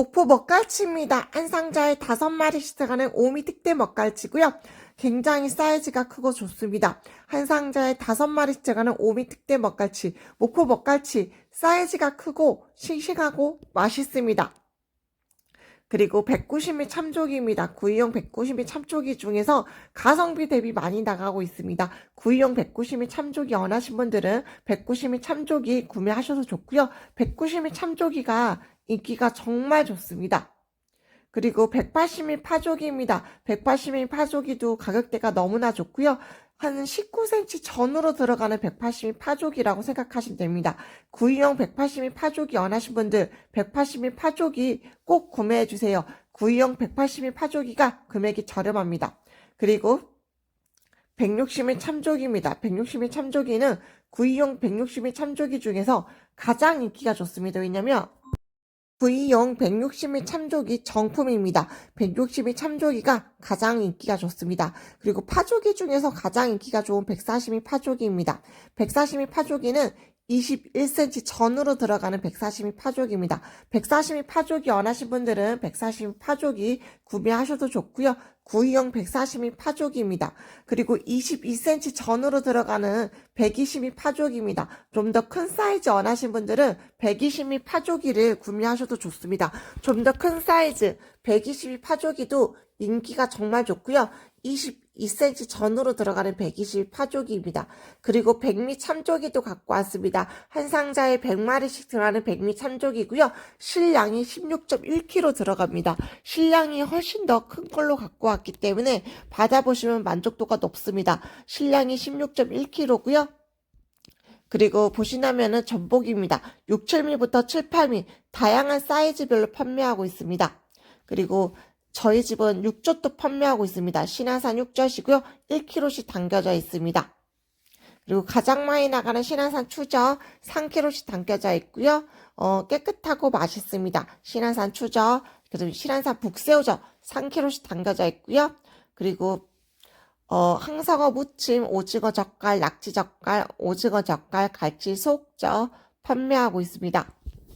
목포 먹갈치입니다. 한 상자에 다섯 마리씩 들어가는 오미 특대 먹갈치고요. 굉장히 사이즈가 크고 좋습니다. 한 상자에 다섯 마리씩 들어가는 오미 특대 먹갈치, 목포 먹갈치 사이즈가 크고 싱싱하고 맛있습니다. 그리고 190mm 참조기입니다. 구이용 190mm 참조기 중에서 가성비 대비 많이 나가고 있습니다. 구이용 190mm 참조기 원하신 분들은 190mm 참조기 구매하셔도 좋고요. 190mm 참조기가 인기가 정말 좋습니다. 그리고 180mm 파조기입니다. 180mm 파조기도 가격대가 너무나 좋고요. 한 19cm 전으로 들어가는 180mm 파조기라고 생각하시면 됩니다. 구이용 180mm 파조기 원하신 분들 180mm 파조기 꼭 구매해 주세요. 구이용 180mm 파조기가 금액이 저렴합니다. 그리고 160mm 참조기입니다. 160mm 참조기는 구이용 160mm 참조기 중에서 가장 인기가 좋습니다. 왜냐면 V용 160mm 참조기 정품입니다. 160mm 참조기가 가장 인기가 좋습니다. 그리고 파조기 중에서 가장 인기가 좋은 140mm 파조기입니다. 140mm 파조기는 21cm 전으로 들어가는 140mm 파조기입니다. 140mm 파조기 원하신 분들은 140mm 파조기 구매하셔도 좋고요. 구이용 140mm 파조기입니다. 그리고 22cm 전으로 들어가는 120mm 파조기입니다. 좀 더 큰 사이즈 원하신 분들은 120mm 파조기를 구매하셔도 좋습니다. 좀 더 큰 사이즈 120mm 파조기도 인기가 정말 좋고요. 22cm 전으로 들어가는 120 파조기입니다. 그리고 백미 참조기도 갖고 왔습니다. 한 상자에 100마리씩 들어가는 백미 참조기고요. 실량이 16.1kg 들어갑니다. 실량이 훨씬 더 큰 걸로 갖고 왔기 때문에 받아보시면 만족도가 높습니다. 실량이 16.1kg고요. 그리고 보시나면은 전복입니다. 6, 7미부터 7, 8미 다양한 사이즈별로 판매하고 있습니다. 그리고 저희 집은 육젓도 판매하고 있습니다. 신화산 육젓이고요. 1kg씩 담겨져 있습니다. 그리고 가장 많이 나가는 신화산 추젓 3kg씩 담겨져 있고요. 어, 깨끗하고 맛있습니다. 신화산 추젓, 그리고 신화산 북새우젓 3kg씩 담겨져 있고요. 그리고 어, 항상어 무침, 오징어 젓갈, 낙지 젓갈, 오징어 젓갈, 갈치 속젓 판매하고 있습니다.